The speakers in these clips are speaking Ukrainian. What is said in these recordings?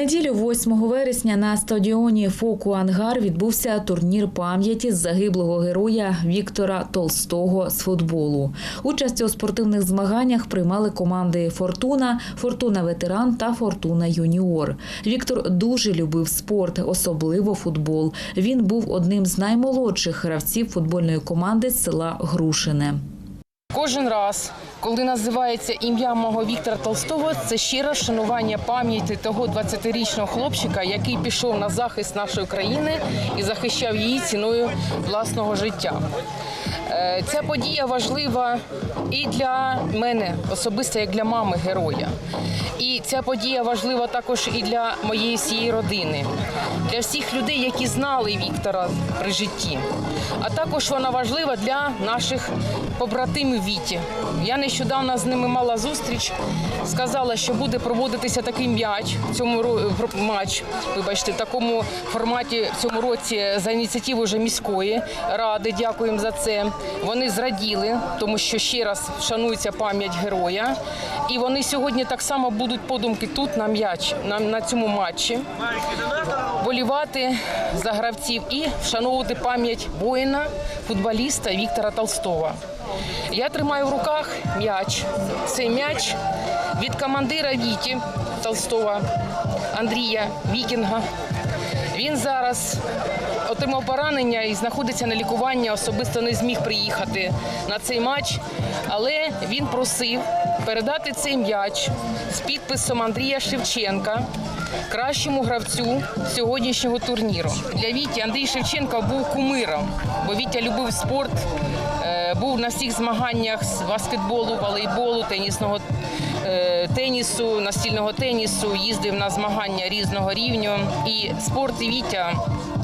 неділю, 8 вересня, на стадіоні Фоку Ангар відбувся турнір пам'яті загиблого героя Віктора Толстого з футболу. Участь у спортивних змаганнях приймали команди Фортуна, Фортуна Ветеран та Фортуна Юніор. Віктор дуже любив спорт, особливо футбол. Він був одним з наймолодших гравців футбольної команди села Грушине. Кожен раз, коли називається ім'я мого Віктора Толстого, це щире шанування пам'яті того 20-річного хлопчика, який пішов на захист нашої країни і захищав її ціною власного життя. Е, Ця подія важлива і для мене, особисто як для мами героя. І ця подія важлива також і для моєї всієї родини, для всіх людей, які знали Віктора при житті. А також вона важлива для наших побратимів Віті. Я нещодавно з ними мала зустріч. Сказала, що буде проводитися такий м'яч в цьому матч, вибачте, в такому форматі в цьому році за ініціативу вже міської ради. Дякуємо за це. Вони зраділи, тому що ще раз шанується пам'ять героя. І вони сьогодні так само будуть подумки тут на м'яч, на, на цьому матчі болівати за гравців і вшановувати пам'ять воїна, футболіста Віктора Толстого. Я тримаю в руках м'яч. Цей м'яч від командира Віті Толстого Андрія Вікінга. Він зараз отримав поранення і знаходиться на лікуванні. Особисто не зміг приїхати на цей матч, але він просив передати цей м'яч з підписом Андрія Шевченка кращому гравцю сьогоднішнього турніру. Для Віті Андрій Шевченко був кумиром, бо Вітя любив спорт, е, був на всіх змаганнях з баскетболу, волейболу, тенісного тенісу, настільного тенісу, їздив на змагання різного рівню. І спорт і Вітя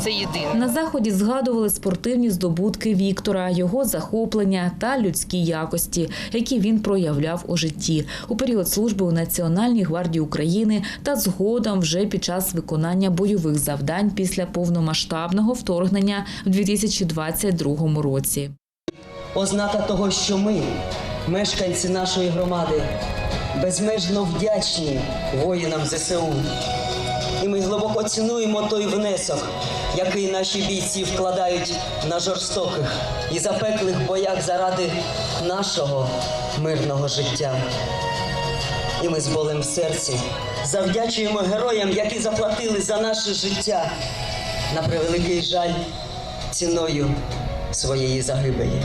це єдине. На заході згадували спортивні здобутки Віктора, його захоплення та людські якості, які він проявляв у житті у період служби у Національній гвардії України та згодом вже під час виконання бойових завдань після повномасштабного вторгнення в 2022 році. Ознака того, що ми, мешканці нашої громади, безмежно вдячні воїнам ЗСУ. І ми глибоко цінуємо той внесок, який наші бійці вкладають на жорстоких і запеклих боях заради нашого мирного життя. І ми з болем в серці завдячуємо героям, які заплатили за наше життя на превеликий жаль ціною своєї загибелі.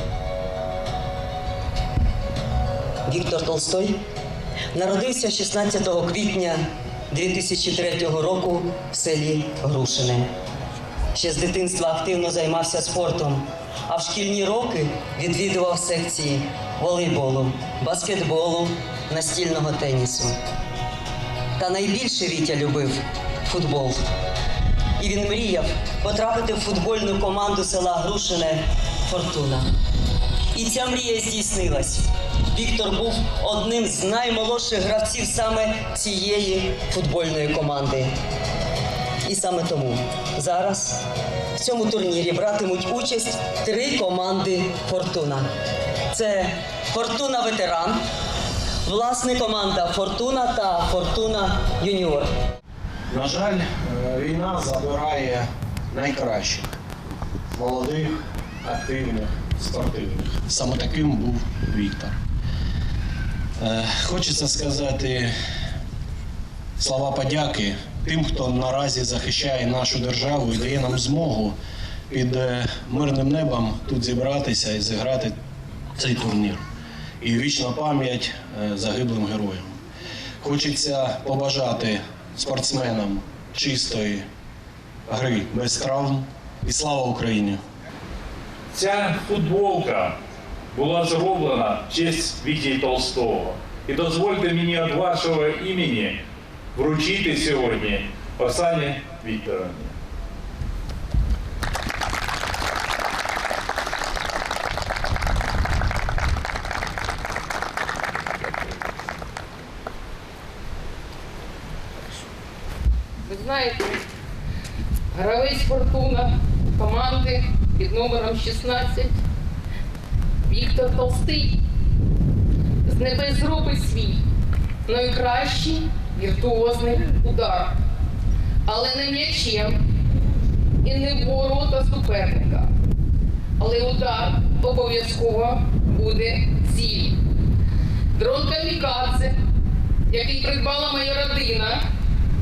Віктор Толстой народився 16 квітня 2003 року в селі Грушине. Ще з дитинства активно займався спортом, а в шкільні роки відвідував секції волейболу, баскетболу, настільного тенісу. Та найбільше Вітя любив футбол. І він мріяв потрапити в футбольну команду села Грушине Фортуна. І ця мрія здійснилась. Віктор був одним з наймолодших гравців саме цієї футбольної команди. І саме тому зараз в цьому турнірі братимуть участь три команди Фортуна. Це Фортуна Ветеран, власне команда Фортуна та Фортуна Юніор. На жаль, е, війна забирає найкращих молодих, активних. Саме таким був Віктор. Е, Хочеться сказати слова подяки тим, хто наразі захищає нашу державу і дає нам змогу під е, мирним небом тут зібратися і зіграти цей турнір. І вічна пам'ять е, загиблим героям. Хочеться побажати спортсменам чистої гри без травм. І слава Україні! Ця футболка була зроблена в честь Віті Толстого. І дозвольте мені від вашого імені вручити сьогодні Оксані Вікторовні. Ви знаєте, гравець Фортуна команди під номером 16 Віктор Толстий з небес зробить свій найкращий віртуозний удар. але не м'ячем і не ворота суперника. Але удар обов'язково буде ціль. Дрон камікадзе, який придбала моя родина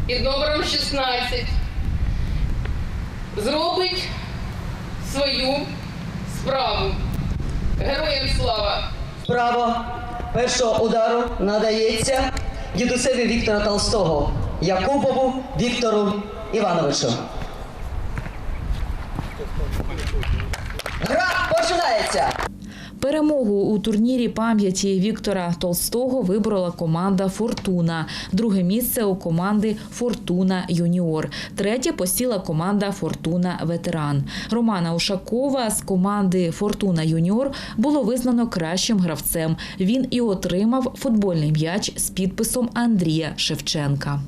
під номером 16, зробить свою справу. Героям слава! Право першого удару надається дідусеві Віктора Толстого Якубову Віктору Івановичу. Гра починається! Перемогу у турнірі пам'яті Віктора Толстого виборола команда Фортуна. Друге місце у команди Фортуна Юніор. Третє посіла команда Фортуна Ветеран. Романа Ушакова з команди Фортуна Юніор було визнано кращим гравцем. Він і отримав футбольний м'яч з підписом Андрія Шевченка.